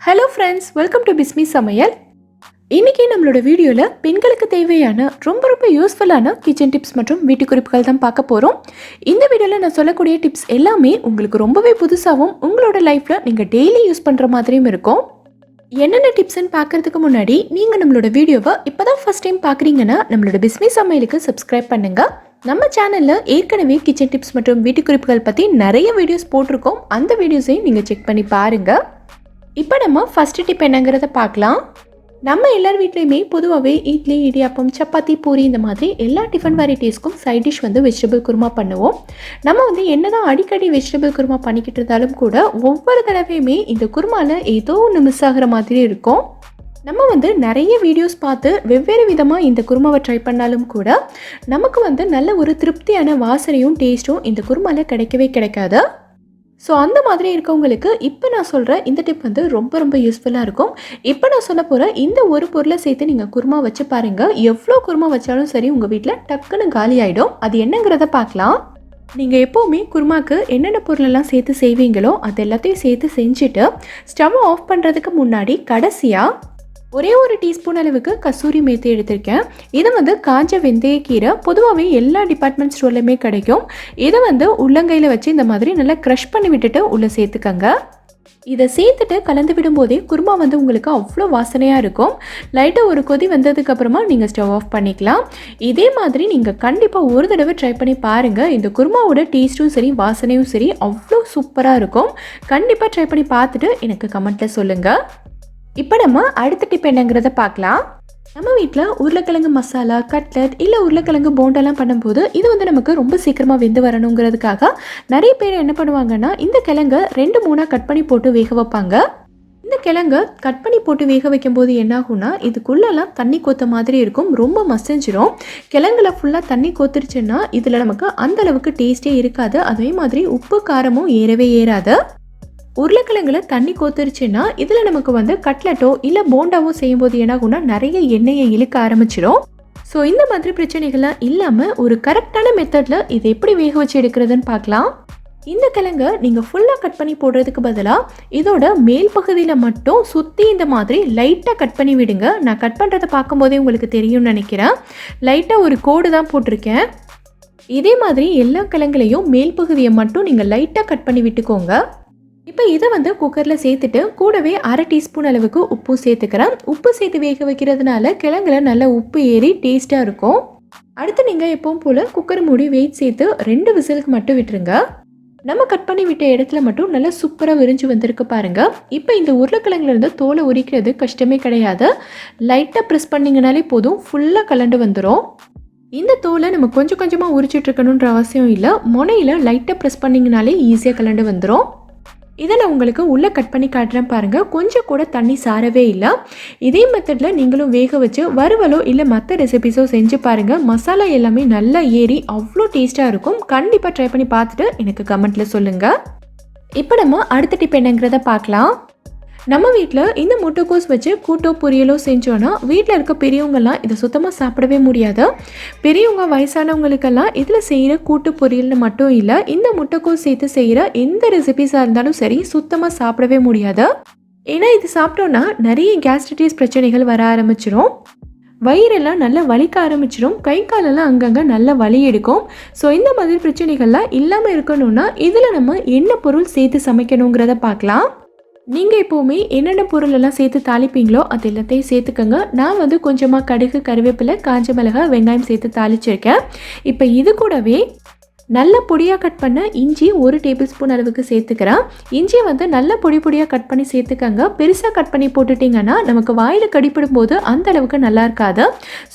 Hello friends welcome to Bismi சமையல் இன்னைக்கு நம்மளோட வீடியோவில் பெண்களுக்கு தேவையான ரொம்ப ரொம்ப யூஸ்ஃபுல்லான கிச்சன் டிப்ஸ் மற்றும் வீட்டு குறிப்புகள் தான் பார்க்க போகிறோம் இந்த வீடியோவில் நான் சொல்லக்கூடிய டிப்ஸ் எல்லாமே உங்களுக்கு ரொம்பவே புதுசாகவும் உங்களோட லைஃப்பில் நீங்கள் டெய்லி யூஸ் பண்ணுற மாதிரியும் இருக்கும். என்னென்ன டிப்ஸ்ன்னு பார்க்கறதுக்கு முன்னாடி நீங்கள் நம்மளோட வீடியோவை இப்போ தான் ஃபஸ்ட் டைம் பார்க்குறீங்கன்னா நம்மளோட பிஸ்மி சமையலுக்கு சப்ஸ்கிரைப் பண்ணுங்கள் நம்ம சேனலில் ஏற்கனவே கிச்சன் டிப்ஸ் மற்றும் வீட்டு குறிப்புகள் பற்றி நிறைய வீடியோஸ் போட்டிருக்கோம். அந்த வீடியோஸையும் நீங்கள் செக் பண்ணி பாருங்கள் இப்போ நம்ம ஃபஸ்ட்டு டிப் என்னங்கிறத பார்க்கலாம். நம்ம எல்லார் வீட்லேயுமே பொதுவாகவே இட்லி இடியாப்பம் சப்பாத்தி பூரி இந்த மாதிரி எல்லா டிஃபன் வெரைட்டிஸ்க்கும் சைட் டிஷ் வந்து வெஜிடபிள் குருமா பண்ணுவோம். நம்ம வந்து என்னதான் அடிக்கடி வெஜிடபிள் குருமா பண்ணிக்கிட்டு இருந்தாலும் கூட ஒவ்வொரு தடவையுமே இந்த குருமாவில் ஏதோ ஒன்று மிஸ் ஆகிற மாதிரி இருக்கும். நம்ம வந்து நிறைய வீடியோஸ் பார்த்து வெவ்வேறு விதமாக இந்த குருமாவை ட்ரை பண்ணாலும் கூட நமக்கு வந்து நல்ல ஒரு திருப்தியான வாசனையும் டேஸ்ட்டும் இந்த குருமாவில் கிடைக்கவே கிடைக்காது. ஸோ அந்த மாதிரி இருக்கவங்களுக்கு இப்போ நான் சொல்கிற இந்த டிப் வந்து ரொம்ப ரொம்ப யூஸ்ஃபுல்லாக இருக்கும். இப்போ நான் சொல்ல போகிற இந்த ஒரு பொருளை சேர்த்து நீங்கள் குருமா வச்சு பாருங்கள் எவ்வளோ குருமா வச்சாலும் சரி உங்கள் வீட்டில் டக்குன்னு காலி ஆகிடும் அது என்னங்கிறத பார்க்கலாம். நீங்கள் எப்போவுமே குருமாக்கு என்னென்ன பொருளெல்லாம் சேர்த்து செய்வீங்களோ அது எல்லாத்தையும் சேர்த்து செஞ்சுட்டு ஸ்டவ் ஆஃப் பண்ணுறதுக்கு முன்னாடி கடைசியாக ஒரே ஒரு டீஸ்பூன் அளவுக்கு கசூரி மேத்தி எடுத்திருக்கேன். இது வந்து காஞ்ச வெந்தயக்கீரை பொதுவாகவே எல்லா டிபார்ட்மெண்ட் ஸ்டோர்லையுமே கிடைக்கும். இதை வந்து உள்ளங்கையில் வச்சு இந்த மாதிரி நல்லா க்ரஷ் பண்ணி விட்டுட்டு உள்ளே சேர்த்துக்கங்க. இதை சேர்த்துட்டு கலந்து விடும்போதே குருமா வந்து உங்களுக்கு அவ்வளோ வாசனையாக இருக்கும். லைட்டாக ஒரு கொதி வந்ததுக்கப்புறமா நீங்கள் ஸ்டவ் ஆஃப் பண்ணிக்கலாம். இதே மாதிரி நீங்கள் கண்டிப்பாக ஒரு தடவை ட்ரை பண்ணி பாருங்கள் இந்த குருமாவோட டேஸ்ட்டும் சரி வாசனையும் சரி அவ்வளோ சூப்பராக இருக்கும். கண்டிப்பாக ட்ரை பண்ணி பார்த்துட்டு எனக்கு கமெண்ட்டில் சொல்லுங்கள் இப்போ நம்ம அடுத்த டிப் என்னங்கிறத பார்க்கலாம். நம்ம வீட்டில் உருளைக்கிழங்கு மசாலா கட்லட் இல்லை உருளைக்கிழங்கு போண்டெல்லாம் பண்ணும்போது இது வந்து நமக்கு ரொம்ப சீக்கிரமாக வெந்து வரணுங்கிறதுக்காக நிறைய பேர் என்ன பண்ணுவாங்கன்னா இந்த கிழங்கை ரெண்டு மூணாக கட் பண்ணி போட்டு வேக வைப்பாங்க. இந்த கிழங்கை கட் பண்ணி போட்டு வேக வைக்கும்போது என்னாகும்னா இதுக்குள்ளெல்லாம் தண்ணி கோத்த மாதிரி இருக்கும் ரொம்ப மசஞ்சிரும். கிழங்குல ஃபுல்லாக தண்ணி கோத்துருச்சுன்னா இதில் நமக்கு அந்தளவுக்கு டேஸ்ட்டே டேஸ்டே இருக்காது. அதே மாதிரி உப்பு காரமும் ஏறவே ஏறாது. உருளைக்கிழங்குல தண்ணி கோத்துருச்சுன்னா இதில் நமக்கு வந்து கட்லட்டோ இல்லை போண்டாவோ செய்யும்போது என்னாகும்னா நிறைய எண்ணெயை இழுக்க ஆரம்பிச்சிடும். ஸோ இந்த மாதிரி பிரச்சனைகள்லாம் இல்லாமல் ஒரு கரெக்டான மெத்தடில் இதை எப்படி வேக வச்சு எடுக்கிறதுன்னு பார்க்கலாம். இந்த கிழங்கை நீங்கள் ஃபுல்லாக கட் பண்ணி போடுறதுக்கு பதிலாக இதோட மேல் பகுதியில் மட்டும் சுற்றி இந்த மாதிரி லைட்டாக கட் பண்ணி விடுங்க. நான் கட் பண்ணுறதை பார்க்கும்போதே உங்களுக்கு தெரியும்னு நினைக்கிறேன். லைட்டாக ஒரு கோடு தான் போட்டிருக்கேன். இதே மாதிரி எல்லா கிழங்குலையும் மேல் பகுதியை மட்டும் நீங்கள் லைட்டாக கட் பண்ணி விட்டுக்கோங்க. இப்போ இதை வந்து குக்கரில் சேர்த்துட்டு கூடவே அரை டீஸ்பூன் அளவுக்கு உப்பு சேர்த்துக்கிறேன். உப்பு சேர்த்து வேக வைக்கிறதுனால கிழங்குல நல்ல உப்பு ஏறி டேஸ்ட்டாக இருக்கும். அடுத்து நீங்கள் எப்பவும் போல் குக்கர் மூடி வெயிட் சேர்த்து ரெண்டு விசிலுக்கு மட்டும் விட்டுருங்க. நம்ம கட் பண்ணி விட்ட இடத்துல மட்டும் நல்லா சூப்பராக விரிஞ்சு வந்திருக்கு பாருங்க. இப்போ இந்த உருளைக்கிழங்குலேருந்து தோலை உரிக்கிறது கஷ்டமே கிடையாது. லைட்டாக ப்ரெஸ் பண்ணிங்கனாலே போதும் ஃபுல்லாக கலண்டு வந்துடும் இந்த தோலை நம்ம கொஞ்சம் கொஞ்சமாக உரிச்சிட்ருக்கணுன்ற அவசியம் இல்லை. முனையில் லைட்டாக ப்ரெஸ் பண்ணிங்கனாலே ஈஸியாக கலண்டு வந்துடும் இதை நான் உங்களுக்கு உள்ளே கட் பண்ணி காட்டுறேன் பாருங்கள் கொஞ்சம் கூட தண்ணி சாரவே இல்லை. இதே மெத்தடில் நீங்களும் வேக வச்சு வறுவலோ இல்லை மற்ற ரெசிபிஸோ செஞ்சு பாருங்கள் மசாலா எல்லாமே நல்லா ஏறி அவ்வளோ டேஸ்ட்டாக இருக்கும். கண்டிப்பாக ட்ரை பண்ணி பார்த்துட்டு எனக்கு கமெண்ட்டில் சொல்லுங்கள் இப்போ நம்ம அடுத்த டிப் என்னங்கிறத பார்க்கலாம். நம்ம வீட்டில் இந்த முட்டைக்கோஸ் வச்சு கூட்டோ பொரியலோ செஞ்சோன்னா வீட்டில் இருக்க பெரியவங்கெல்லாம் இதை சுத்தமாக சாப்பிடவே முடியாது. பெரியவங்க வயசானவங்களுக்கெல்லாம் இதில் செய்கிற கூட்டு பொரியல்னு மட்டும் இல்லை இந்த முட்டைக்கோஸ் சேர்த்து செய்கிற எந்த ரெசிபிஸாக இருந்தாலும் சரி சுத்தமாக சாப்பிடவே முடியாது. ஏன்னா இது சாப்பிட்டோன்னா நிறைய கேஸ்ட்ரிட்டிஸ் பிரச்சனைகள் வர ஆரம்பிச்சிடும் வயிறெல்லாம் நல்லா வலிக்க ஆரம்பிச்சிடும் கை காலெல்லாம் அங்கங்கே நல்லா வலி எடுக்கும். ஸோ இந்த மாதிரி பிரச்சனைகள்லாம் இல்லாமல் இருக்கணும்னா இதில் நம்ம என்ன பொருள் சேர்த்து சமைக்கணுங்கிறத பார்க்கலாம். நீங்கள் எப்போவுமே என்னென்ன பொருள் எல்லாம் சேர்த்து தாளிப்பீங்களோ அது எல்லாத்தையும் சேர்த்துக்கோங்க. நான் வந்து கொஞ்சமாக கடுகு கருவேப்பிலை காஞ்ச மிளகாய் வெங்காயம் சேர்த்து தாளிச்சிருக்கேன். இப்போ இது கூடவே நல்ல பொடியாக கட் பண்ண இஞ்சி ஒரு டேபிள் ஸ்பூன் அளவுக்கு சேர்த்துக்கிறேன். இஞ்சியை வந்து நல்ல பொடி பொடியாக கட் பண்ணி சேர்த்துக்கங்க. பெருசாக கட் பண்ணி போட்டுட்டிங்கன்னா நமக்கு வாயில் கடிப்படும் போது அந்த அளவுக்கு நல்லா இருக்காது.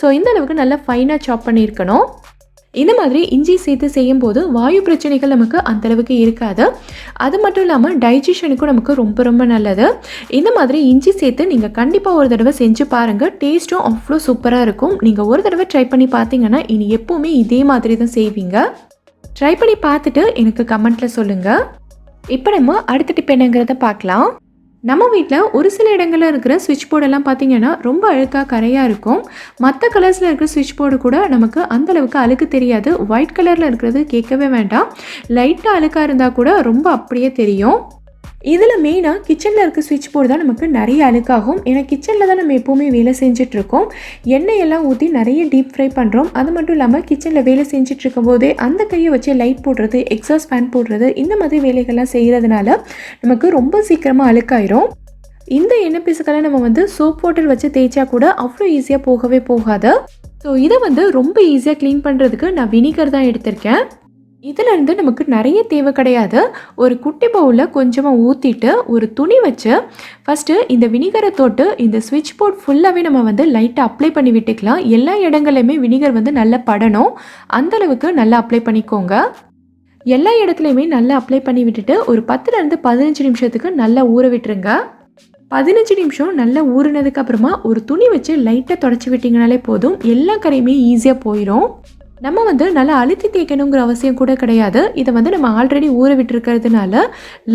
ஸோ இந்த அளவுக்கு நல்லா ஃபைனாக சாப் பண்ணியிருக்கணும். இந்த மாதிரி இஞ்சி சேர்த்து செய்யும் போது வாயு பிரச்சனைகள் நமக்கு அந்தளவுக்கு இருக்காது. அது மட்டும் இல்லாமல் டைஜஷனுக்கும் நமக்கு ரொம்ப ரொம்ப நல்லது. இந்த மாதிரி இஞ்சி சேர்த்து நீங்கள் கண்டிப்பாக ஒரு தடவை செஞ்சு பாருங்கள் டேஸ்ட்டும் அவ்வளோ சூப்பராக இருக்கும். நீங்கள் ஒரு தடவை ட்ரை பண்ணி பார்த்தீங்கன்னா இனி எப்போவுமே இதே மாதிரி தான் செய்வீங்க. ட்ரை பண்ணி பார்த்துட்டு எனக்கு கமெண்ட்டில் சொல்லுங்கள் இப்போ நம்ம அடுத்த டிப் என்னங்கிறத பார்க்கலாம். நம்ம வீட்டில் ஒரு சில இடங்களில் இருக்கிற சுவிட்ச் போர்டெல்லாம் பார்த்தீங்கன்னா ரொம்ப அழுக்காக கரையாக இருக்கும். மற்ற கலர்ஸில் இருக்கிற சுவிட்ச் போர்டு கூட நமக்கு அந்தளவுக்கு அழுக்கு தெரியாது. ஒயிட் கலரில் இருக்கிறது கேட்கவே வேண்டாம். லைட்டாக அழுக்காக இருந்தால் கூட ரொம்ப அப்படியே தெரியும். இதில் மெயினாக கிச்சனில் இருக்க சுவிட்ச் போர்டு தான் நமக்கு நிறைய அழுக்காகும். ஏன்னா கிச்சனில் தான் நம்ம எப்போவுமே வேலை செஞ்சிட்ருக்கோம். எண்ணெய் எல்லாம் ஊற்றி நிறைய டீப் ஃப்ரை பண்ணுறோம் அது மட்டும் இல்லாமல் கிச்சனில் வேலை செஞ்சிட்ருக்கும் போதே அந்த கையை வச்சு லைட் போடுறது எக்ஸாஸ்ட் ஃபேன் போடுறது இந்த மாதிரி வேலைகள்லாம் செய்கிறதுனால நமக்கு ரொம்ப சீக்கிரமாக அழுக்காயிரும். இந்த எண்ணெய் பிசுக்கெல்லாம் நம்ம வந்து சோப் வாட்டர் வச்சு தேய்ச்சா கூட அவ்வளோ ஈஸியாக போகவே போகாது. ஸோ இதை வந்து ரொம்ப ஈஸியாக க்ளீன் பண்ணுறதுக்கு நான் வினிகர் தான் எடுத்திருக்கேன். இதிலேருந்து நமக்கு நிறைய தேவை கிடையாது. ஒரு குட்டி பவுலில் கொஞ்சமாக ஊற்றிட்டு ஒரு துணி வச்சு ஃபஸ்ட்டு இந்த வினிகரை தொட்டு இந்த ஸ்விட்ச் போர்ட் ஃபுல்லாகவே நம்ம வந்து லைட்டாக அப்ளை பண்ணி விட்டுக்கலாம். எல்லா இடங்கள்லையுமே வினிகர் வந்து நல்லா படணும். அந்தளவுக்கு நல்லா அப்ளை பண்ணிக்கோங்க. எல்லா இடத்துலையுமே நல்லா அப்ளை பண்ணி விட்டுட்டு ஒரு பத்துலேருந்து பதினஞ்சு நிமிஷத்துக்கு நல்லா ஊற விட்டுருங்க. பதினஞ்சு நிமிஷம் நல்லா ஊறினதுக்கு அப்புறமா ஒரு துணி வச்சு லைட்டாக தொடச்சி விட்டிங்கனாலே போதும். எல்லா கரையுமே ஈஸியாக போயிடும் நம்ம வந்து நல்லா அழுத்தி தேய்க்கணுங்கிற அவசியம் கூட கிடையாது. இதை வந்து நம்ம ஆல்ரெடி ஊற விட்டுருக்கிறதுனால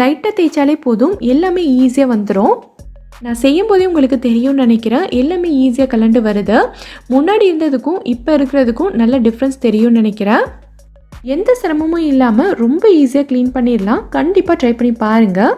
லைட்டாக தேய்ச்சாலே போதும். எல்லாமே ஈஸியாக வந்துடும் நான் செய்யும் போதே உங்களுக்கு தெரியும்னு நினைக்கிறேன். எல்லாமே ஈஸியாக கலண்டு வருது. முன்னாடி இருந்ததுக்கும் இப்போ இருக்கிறதுக்கும் நல்ல டிஃப்ரென்ஸ் தெரியும்னு நினைக்கிறேன். எந்த சிரமமும் இல்லாமல் ரொம்ப ஈஸியாக க்ளீன் பண்ணிடலாம். கண்டிப்பாக ட்ரை பண்ணி பாருங்கள்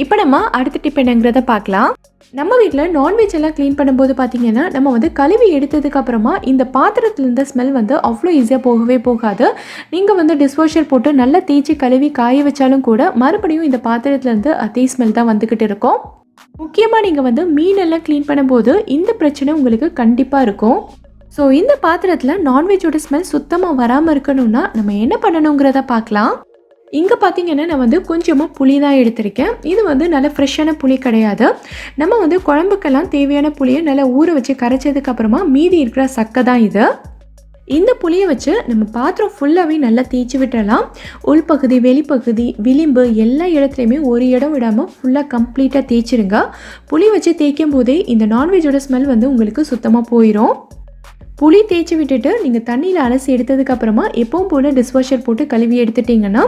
இப்போ நம்ம அடுத்த டிப் என்னங்கிறத பார்க்கலாம். நம்ம வீட்டில் நான்வெஜ் எல்லாம் க்ளீன் பண்ணும்போது பார்த்தீங்கன்னா நம்ம வந்து கழுவி எடுத்ததுக்கு அப்புறமா இந்த பாத்திரத்தில் இருந்த ஸ்மெல் வந்து அவ்வளோ ஈஸியாக போகவே போகாது. நீங்கள் வந்து டிஷ்வாஷர் போட்டு நல்லா தேய்ச்சி கழுவி காய வச்சாலும் கூட மறுபடியும் இந்த பாத்திரத்துலேருந்து அதே ஸ்மெல் தான் வந்துக்கிட்டு இருக்கும். முக்கியமாக நீங்கள் வந்து மீனெல்லாம் க்ளீன் பண்ணும்போது இந்த பிரச்சனை உங்களுக்கு கண்டிப்பாக இருக்கும். ஸோ இந்த பாத்திரத்தில் நான்வெஜ்ஜோட ஸ்மெல் சுத்தமாக வராமல் இருக்கணும்னா நம்ம என்ன பண்ணணுங்கிறத பார்க்கலாம். இங்கே பார்த்தீங்கன்னா நான் வந்து கொஞ்சமாக புளி தான் எடுத்திருக்கேன். இது வந்து நல்ல ஃப்ரெஷ்ஷான புளி கிடையாது. நம்ம வந்து குழம்புக்கெல்லாம் தேவையான புளியை நல்லா ஊற வச்சு கரைச்சதுக்கு அப்புறமா மீதி இருக்கிற சக்கை தான் இது. இந்த புளியை வச்சு நம்ம பாத்திரம் ஃபுல்லாகவே நல்லா தேய்ச்சி விட்டுறலாம். உள்பகுதி வெளிப்பகுதி விளிம்பு எல்லா இடத்துலையுமே ஒரு இடம் விடாமல் ஃபுல்லாக கம்ப்ளீட்டாக தேய்ச்சிருங்க. புளி வச்சு தேய்க்கும் போதே இந்த நான்வெஜ்ஜோட ஸ்மெல் வந்து உங்களுக்கு சுத்தமாக போயிடும் புளி தேய்ச்சி விட்டுட்டு நீங்கள் தண்ணியில் அலசி எடுத்ததுக்கப்புறமா எப்பவும் போல் டிஷ்வாஷர் போட்டு கழுவி எடுத்துட்டிங்கன்னா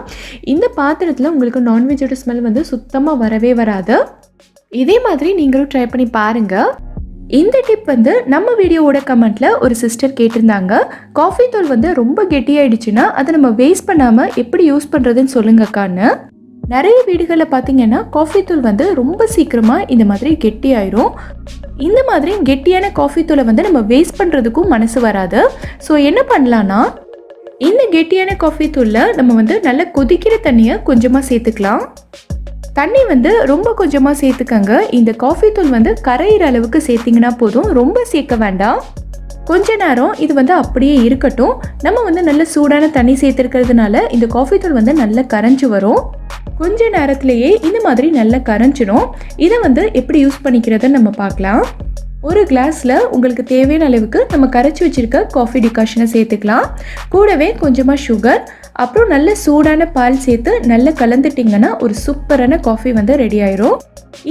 இந்த பாத்திரத்தில் உங்களுக்கு நான்வெஜ்ஜோட ஸ்மெல் வந்து சுத்தமாக வரவே வராது. இதே மாதிரி நீங்களும் ட்ரை பண்ணி பாருங்கள் இந்த டிப் வந்து நம்ம வீடியோவோட கமெண்ட்ல ஒரு சிஸ்டர் கேட்டிருந்தாங்க. காஃபி தூள் வந்து ரொம்ப கெட்டியாயிடுச்சுன்னா அதை நம்ம வேஸ்ட் பண்ணாமல் எப்படி யூஸ் பண்ணுறதுன்னு சொல்லுங்கக்கான்னு நிறைய வீடுகளில் பார்த்தீங்கன்னா காஃபி தூள் வந்து ரொம்ப சீக்கிரமாக இந்த மாதிரி கெட்டியாயிரும். இந்த மாதிரி கெட்டியான காஃபி தூளை வந்து நம்ம வேஸ்ட் பண்ணுறதுக்கும் மனசு வராது. ஸோ என்ன பண்ணலான்னா இந்த கெட்டியான காஃபி தூளில் நம்ம வந்து நல்லா கொதிக்கிற தண்ணியை கொஞ்சமாக சேர்த்துக்கலாம். தண்ணி வந்து ரொம்ப கொஞ்சமாக சேர்த்துக்கங்க. இந்த காஃபி தூள் வந்து கரையிற அளவுக்கு சேர்த்திங்கன்னா போதும். ரொம்ப சேர்க்க வேண்டாம். கொஞ்ச நேரம் இது வந்து அப்படியே இருக்கட்டும். நம்ம வந்து நல்ல சூடான தண்ணி சேர்த்துருக்கிறதுனால இந்த காஃபி தூள் வந்து நல்லா கரைஞ்சி வரும். கொஞ்ச நேரத்திலேயே இந்த மாதிரி நல்லா கரைஞ்சிடும் இதை வந்து எப்படி யூஸ் பண்ணிக்கிறதுன்னு நம்ம பார்க்கலாம். ஒரு கிளாஸில் உங்களுக்கு தேவையான அளவுக்கு நம்ம கரைச்சி வச்சுருக்க காஃபி டிகாஷனை சேர்த்துக்கலாம். கூடவே கொஞ்சமாக சுகர் அப்புறம் நல்ல சூடான பால் சேர்த்து நல்லா கலந்துட்டிங்கன்னா ஒரு சூப்பரான காஃபி வந்து ரெடி ஆயிரும்.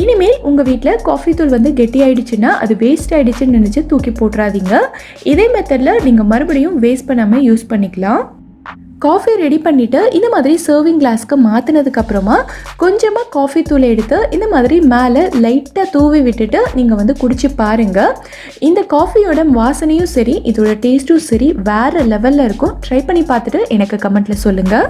இனிமேல் உங்கள் வீட்டில் காஃபி தூள் வந்து கெட்டி ஆயிடுச்சுன்னா அது வேஸ்ட் ஆயிடுச்சுன்னு நினச்சி தூக்கி போட்டுறாதீங்க. இதே மெத்தடில் நீங்கள் மறுபடியும் வேஸ்ட் பண்ணாமல் யூஸ் பண்ணிக்கலாம். காஃபி ரெடி பண்ணிவிட்டு இந்த மாதிரி சர்விங் கிளாஸ்க்கு மாற்றினதுக்கப்புறமா கொஞ்சமாக காஃபி தூளை எடுத்து இந்த மாதிரி மேலே லைட்டாக தூவி விட்டுட்டு நீங்கள் வந்து குடிச்சு பாருங்கள் இந்த காஃபியோட வாசனையும் சரி இதோட டேஸ்ட்டும் சரி வேறு லெவலில் இருக்கும். ட்ரை பண்ணி பார்த்துட்டு எனக்கு கமெண்ட்டில் சொல்லுங்கள்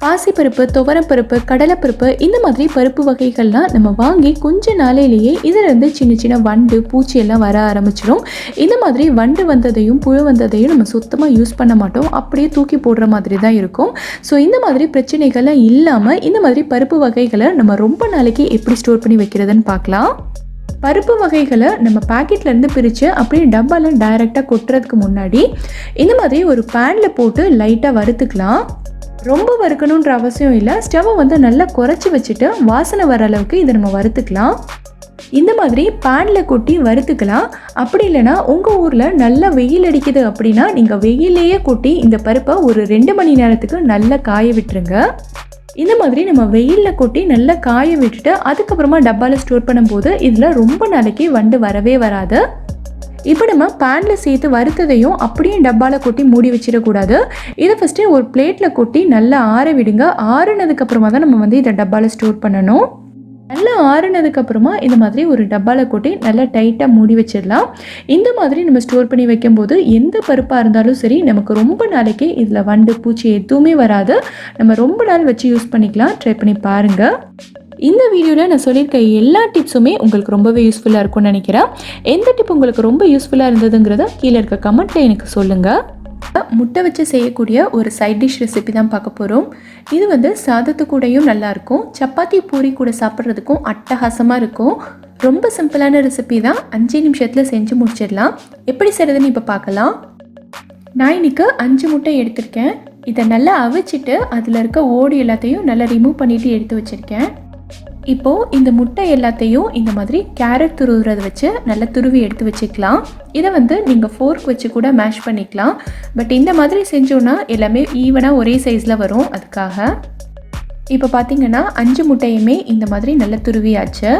பாசிப்பருப்பு துவரப்பருப்பு கடலைப்பருப்பு இந்த மாதிரி பருப்பு வகைகள்லாம் நம்ம வாங்கி கொஞ்ச நாளையிலேயே இதிலிருந்து சின்ன சின்ன வண்டு பூச்சி எல்லாம் வர ஆரம்பிச்சிடும். இந்த மாதிரி வண்டு வந்ததையும் புழு வந்ததையும் நம்ம சுத்தமாக யூஸ் பண்ண மாட்டோம். அப்படியே தூக்கி போடுற மாதிரி தான் இருக்கும். ஸோ இந்த மாதிரி பிரச்சனைகள்லாம் இல்லாமல் இந்த மாதிரி பருப்பு வகைகளை நம்ம ரொம்ப நாளைக்கு எப்படி ஸ்டோர் பண்ணி வைக்கிறதுன்னு பார்க்கலாம். பருப்பு வகைகளை நம்ம பாக்கெட்லேருந்து பிரித்து அப்படியே டப்பாவில் டைரெக்டாக கொட்டுறதுக்கு முன்னாடி இந்த மாதிரி ஒரு பேனில் போட்டு லைட்டாக வறுத்துக்கலாம். ரொம்ப வறுக்கணுன்ற அவசியம் இல்லை. ஸ்டவ்வை வந்து நல்லா குறைச்சி வச்சுட்டு வாசனை வர அளவுக்கு இதை நம்ம வறுத்துக்கலாம். இந்த மாதிரி பேனில் கொட்டி வறுத்துக்கலாம். அப்படி இல்லைன்னா உங்கள் ஊரில் நல்லா வெயில் அடிக்குது அப்படின்னா நீங்கள் வெயிலேயே கொட்டி இந்த பருப்பை ஒரு ரெண்டு மணி நேரத்துக்கு நல்லா காய விட்டுருங்க. இந்த மாதிரி நம்ம வெயிலில் கொட்டி நல்லா காய விட்டுட்டு அதுக்கப்புறமா டப்பாவில் ஸ்டோர் பண்ணும்போது இதில் ரொம்ப நாளைக்கு வண்டு வரவே வராது. இப்போ நம்ம பேனில் சேர்த்து வறுத்ததையும் அப்படியே டப்பாவில் கொட்டி மூடி வச்சிடக்கூடாது. இதை ஃபஸ்ட்டு ஒரு பிளேட்டில் கொட்டி நல்லா ஆற விடுங்க. ஆறுனதுக்கப்புறமா தான் நம்ம வந்து இதை டப்பாவில் ஸ்டோர் பண்ணணும். நல்லா ஆறுனதுக்கப்புறமா இந்த மாதிரி ஒரு டப்பாவில் கொட்டி நல்லா டைட்டாக மூடி வச்சிடலாம். இந்த மாதிரி நம்ம ஸ்டோர் பண்ணி வைக்கும்போது எந்த பருப்பாக இருந்தாலும் சரி நமக்கு ரொம்ப நாளைக்கு இதில் வண்டு பூச்சி எதுவுமே வராது. நம்ம ரொம்ப நாள் வச்சு யூஸ் பண்ணிக்கலாம். ட்ரை பண்ணி பாருங்கள் இந்த வீடியோவில் நான் சொல்லியிருக்க எல்லா டிப்ஸுமே உங்களுக்கு ரொம்பவே யூஸ்ஃபுல்லாக இருக்கும்னு நினைக்கிறேன். எந்த டிப் உங்களுக்கு ரொம்ப யூஸ்ஃபுல்லாக இருந்ததுங்கிறத கீழே இருக்க கமெண்ட்டில் எனக்கு சொல்லுங்கள் முட்டை வச்சு செய்யக்கூடிய ஒரு சைட் டிஷ் ரெசிபி தான் பார்க்க போகிறோம் இது வந்து சாதத்து கூடயும் நல்லாயிருக்கும் சப்பாத்தி பூரி கூட சாப்பிட்றதுக்கும் அட்டகாசமாக இருக்கும். ரொம்ப சிம்பிளான ரெசிபி தான். அஞ்சு நிமிஷத்தில் செஞ்சு முடிச்சிடலாம். எப்படி செய்கிறதுன்னு இப்போ பார்க்கலாம். நான் இன்னைக்கு அஞ்சு முட்டை எடுத்திருக்கேன். இதை நல்லா அவிச்சிட்டு அதில் இருக்க ஓடு எல்லாத்தையும் நல்லா ரிமூவ் பண்ணிவிட்டு எடுத்து வச்சுருக்கேன். இப்போது இந்த முட்டை எல்லாத்தையும் இந்த மாதிரி கேரட் துருவுறத வச்சு நல்லா துருவி எடுத்து வச்சுக்கலாம். இதை வந்து நீங்கள் ஃபோர்க் வச்சு கூட மேஷ் பண்ணிக்கலாம். பட் இந்த மாதிரி செஞ்சோன்னா எல்லாமே ஈவனாக ஒரே சைஸில் வரும் அதுக்காக. இப்போ பார்த்தீங்கன்னா அஞ்சு முட்டையுமே இந்த மாதிரி நல்லா துருவியாச்சு.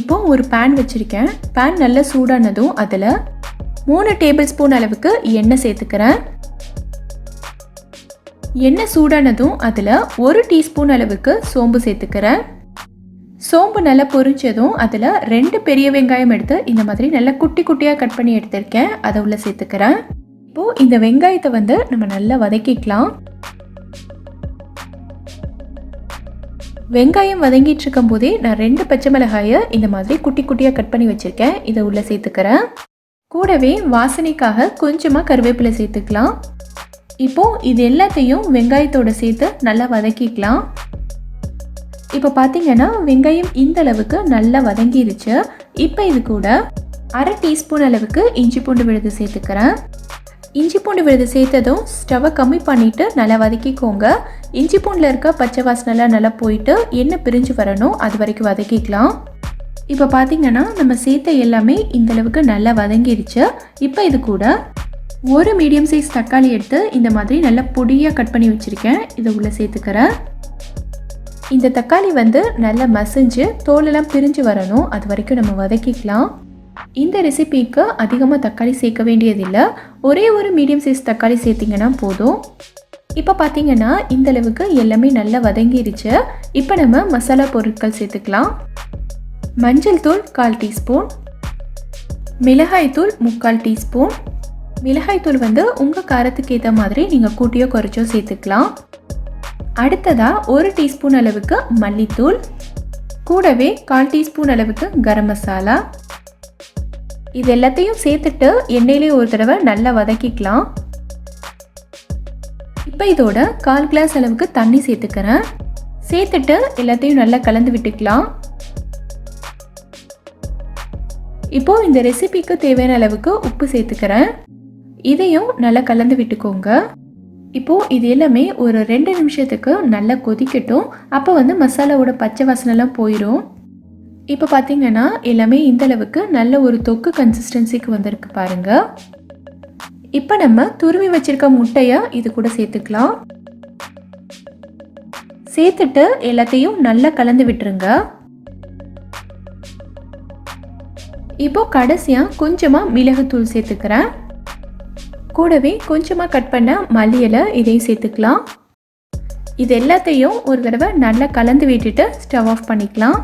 இப்போ ஒரு பேன் வச்சுருக்கேன். பேன் நல்லா சூடானதும் அதில் மூணு டேபிள் ஸ்பூன் அளவுக்கு எண்ணெய் சேர்த்துக்கிறேன். எண்ணெய் சூடானதும் அதில் ஒரு டீஸ்பூன் அளவுக்கு சோம்பு சேர்த்துக்கிறேன். சோம்பு நல்லா பொரிஞ்சதும் அதில் ரெண்டு பெரிய வெங்காயம் எடுத்து இந்த மாதிரி நல்லா குட்டி குட்டியாக கட் பண்ணி எடுத்திருக்கேன். அதை உள்ளே சேர்த்துக்கிறேன். இப்போது இந்த வெங்காயத்தை வந்து நம்ம நல்லா வதக்கிக்கலாம். வெங்காயம் வதங்கிட்டு இருக்கும் போதே நான் ரெண்டு பச்சை மிளகாயை இந்த மாதிரி குட்டி குட்டியாக கட் பண்ணி வச்சுருக்கேன். இதை உள்ளே சேர்த்துக்கிறேன். கூடவே வாசனைக்காக கொஞ்சமாக கருவேப்பிலை சேர்த்துக்கலாம். இப்போது இது எல்லாத்தையும் வெங்காயத்தோடு சேர்த்து நல்லா வதக்கிக்கலாம். இப்போ பார்த்தீங்கன்னா வெங்காயம் இந்த அளவுக்கு நல்லா வதங்கிருச்சு. இப்போ இது கூட அரை டீஸ்பூன் அளவுக்கு இஞ்சி பூண்டு விழுது சேர்த்துக்கிறேன். இஞ்சி பூண்டு விழுது சேர்த்ததும் ஸ்டவ்வை கம்மி பண்ணிவிட்டு நல்லா வதக்கிக்கோங்க. இஞ்சி பூண்டில் இருக்க பச்சை வாசனைலாம் நல்லா போயிட்டு என்ன பிரிஞ்சு வரணும். அது வரைக்கும் வதக்கிக்கலாம். இப்போ பார்த்தீங்கன்னா நம்ம சேர்த்த எல்லாமே இந்த அளவுக்கு நல்லா வதங்கிருச்சு. இப்போ இது கூட ஒரு மீடியம் சைஸ் தக்காளி எடுத்து இந்த மாதிரி நல்லா பொடியாக கட் பண்ணி வச்சுருக்கேன். இதை உள்ளே சேர்த்துக்கிறேன். இந்த தக்காளி வந்து நல்லா மசிஞ்சு தோலெல்லாம் பிரிஞ்சு வரணும். அது வரைக்கும் நம்ம வதக்கிக்கலாம். இந்த ரெசிபிக்கு அதிகமாக தக்காளி சேர்க்க வேண்டியதில்லை. ஒரே ஒரு மீடியம் சைஸ் தக்காளி சேர்த்திங்கன்னா போதும். இப்போ பார்த்தீங்கன்னா இந்த அளவுக்கு எல்லாமே நல்லா வதங்கிருச்சு. இப்போ நம்ம மசாலா பொருட்கள் சேர்த்துக்கலாம். மஞ்சள் தூள் கால் டீஸ்பூன். மிளகாய் தூள் முக்கால் டீஸ்பூன். மிளகாய் தூள் வந்து உங்கள் காரத்துக்கு ஏற்ற மாதிரி நீங்கள் கூட்டியோ குறைச்சோ சேர்த்துக்கலாம். அடுத்ததாக ஒரு டீஸ்பூன் அளவுக்கு மல்லித்தூள் கூடவே கால் டீஸ்பூன் அளவுக்கு கரம் மசாலா. இது எல்லாத்தையும் சேர்த்துட்டு எண்ணெயிலே ஒரு தடவை நல்லா வதக்கிக்கலாம். இப்போ இதோட கால் கிளாஸ் அளவுக்கு தண்ணி சேர்த்துக்கிறேன். சேர்த்துட்டு எல்லாத்தையும் நல்லா கலந்து விட்டுக்கலாம். இப்போது இந்த ரெசிபிக்கு தேவையான அளவுக்கு உப்பு சேர்த்துக்கிறேன். இதையும் நல்லா கலந்து விட்டுக்கோங்க. இப்போது இது எல்லாமே ஒரு ரெண்டு நிமிஷத்துக்கு நல்லா கொதிக்கட்டும். அப்போ வந்து மசாலாவோட பச்சை வாசனைலாம் போயிடும் இப்போ பார்த்தீங்கன்னா எல்லாமே இந்தளவுக்கு நல்ல ஒரு தொக்கு கன்சிஸ்டன்சிக்கு வந்திருக்கு பாருங்கள் இப்போ நம்ம துருவி வச்சிருக்க முட்டையை இது கூட சேர்த்துக்கலாம். சேர்த்துட்டு எல்லாத்தையும் நல்லா கலந்து விட்டுருங்க. இப்போ கடைசியாக கொஞ்சமாக மிளகுத்தூள் சேர்த்துக்கிறேன். கூடவே கொஞ்சமாக கட் பண்ண மல்லியலை இதையும் சேர்த்துக்கலாம். இது எல்லாத்தையும் ஒரு தடவை நல்லா கலந்து விட்டுட்டு ஸ்டவ் ஆஃப் பண்ணிக்கலாம்.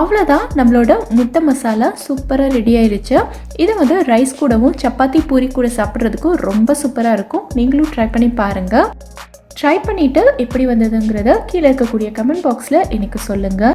அவ்வளோதான் நம்மளோட முட்டை மசாலா சூப்பராக ரெடி ஆயிடுச்சு இது வந்து ரைஸ் கூடவும் சப்பாத்தி பூரி கூட சாப்பிட்றதுக்கும் ரொம்ப சூப்பராக இருக்கும். நீங்களும் ட்ரை பண்ணி பாருங்கள் ட்ரை பண்ணிவிட்டு எப்படி வந்ததுங்கிறத கீழே இருக்கக்கூடிய கமெண்ட் பாக்ஸில் எனக்கு சொல்லுங்கள்